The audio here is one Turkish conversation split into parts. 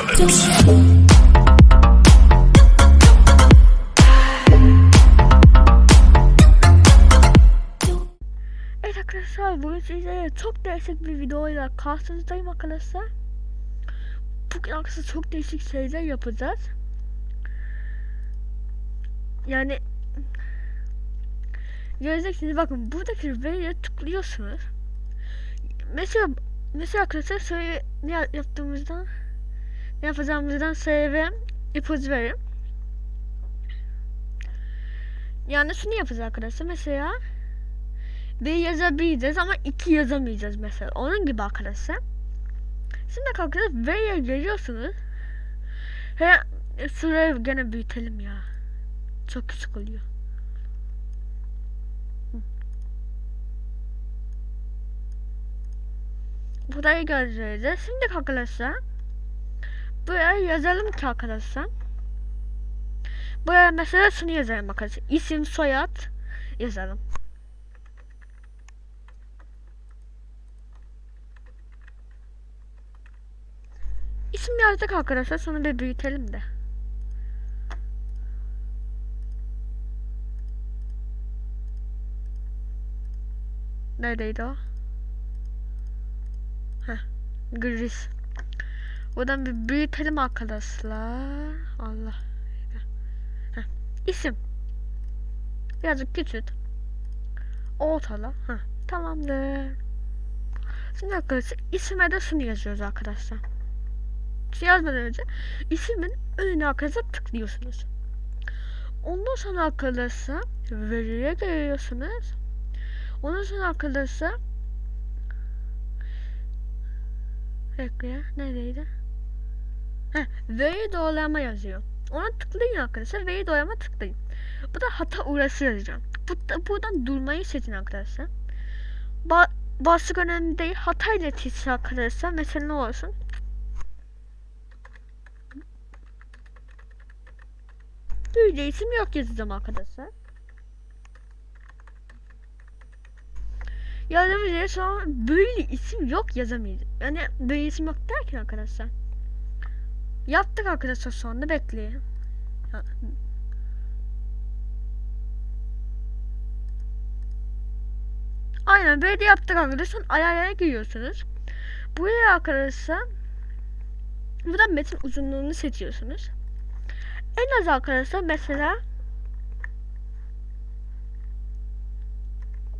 apocalypse. Evet arkadaşlar bugün sizlere çok değişik bir videoyla karşınızdayım arkadaşlar. Bugün arkadaşlar çok değişik şeyler yapacağız. Yani göreceksiniz bakın buradaki V'ye tıklıyorsunuz. Mesela mesela arkadaşlar şöyle ne yap- yaptığımızdan ne yapacağımızdan söyleyeyim ipucu vereyim. Yani şunu yapacağız arkadaşlar mesela bir yazabileceğiz ama iki yazamayacağız mesela. Onun gibi arkadaşlar. Şimdi arkadaşlar V'ye geliyorsunuz. He, şurayı gene büyütelim ya. Çok küçük oluyor. Burayı göreceğiz. Şimdi arkadaşlar buraya yazalım ki arkadaşlar. Buraya mesela şunu yazalım arkadaşlar. İsim, soyad yazalım. İsim yazdık arkadaşlar. Sonra bir büyütelim de. Neredeydi o? Heh. Gris. Buradan bir büyütelim arkadaşlar. Allah. Heh. İsim. Birazcık küçült. Ortala. Heh. Tamamdır. Şimdi arkadaşlar isime de şunu yazıyoruz arkadaşlar şey yazmadan önce ismin önüne arkadaşlar tıklıyorsunuz. Ondan sonra arkadaşlar veriye geliyorsunuz. Ondan sonra arkadaşlar Bekle neredeydi? Heh, veri doğrulama yazıyor. Ona tıklayın arkadaşlar. Veri doğrulama tıklayın. Bu da hata uğraşı yazacağım. Bu, buradan durmayı seçin arkadaşlar. Ba başlık önemli değil. Hata iletişi arkadaşlar. Mesela ne olsun? Böyle isim yok yazacağım arkadaşlar. Yere sonra böyle isim yok yazamayacağım. Yani böyle isim yok derken arkadaşlar. Yaptık arkadaşlar sonra bekleyin. Aynen böyle yaptık arkadaşlar. Ayarlara giriyorsunuz. Buraya arkadaşlar buradan metin uzunluğunu seçiyorsunuz. En az arkadaşlar mesela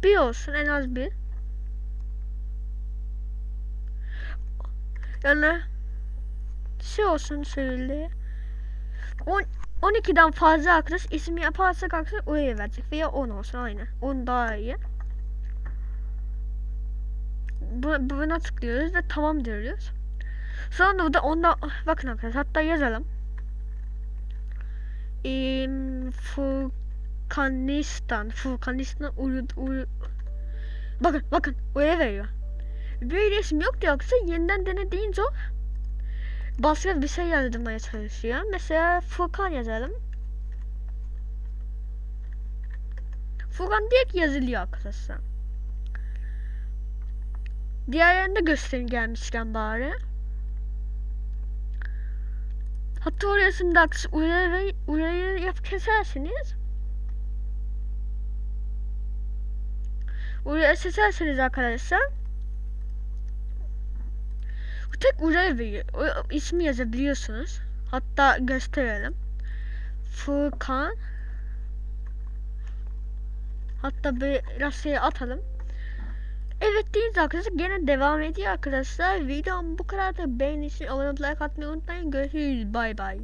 bir olsun en az bir. Yani şey olsun şöyle. 10 12'den fazla arkadaş ismi yaparsak arkadaşlar oraya verecek veya 10 olsun aynı. 10 daha iyi. Bu, buna tıklıyoruz ve tamam diyoruz. Sonra burada onda bakın arkadaşlar hatta yazalım. Em, Furkanistan. Furkanistan Ulu, Ulu. Bakın bakın oraya veriyor. Bir resim yok yoksa yeniden dene deyince o başka bir şey yazdırmaya çalışıyor. Mesela Furkan yazalım. Furkan direkt yazılıyor arkadaşlar. Diğerlerini de gösterin gelmişken bari. Hatta orasında urayı, urayı yap kesersiniz. Urayı keserseniz arkadaşlar. Tek veriyor. O ismi yazabiliyorsunuz. Hatta gösterelim. Furkan. Hatta biraz şey atalım. Evet değil arkadaşlar gene devam ediyor arkadaşlar. Videom bu kadar da beğenin için abone olup like atmayı unutmayın. Görüşürüz. Bay bay.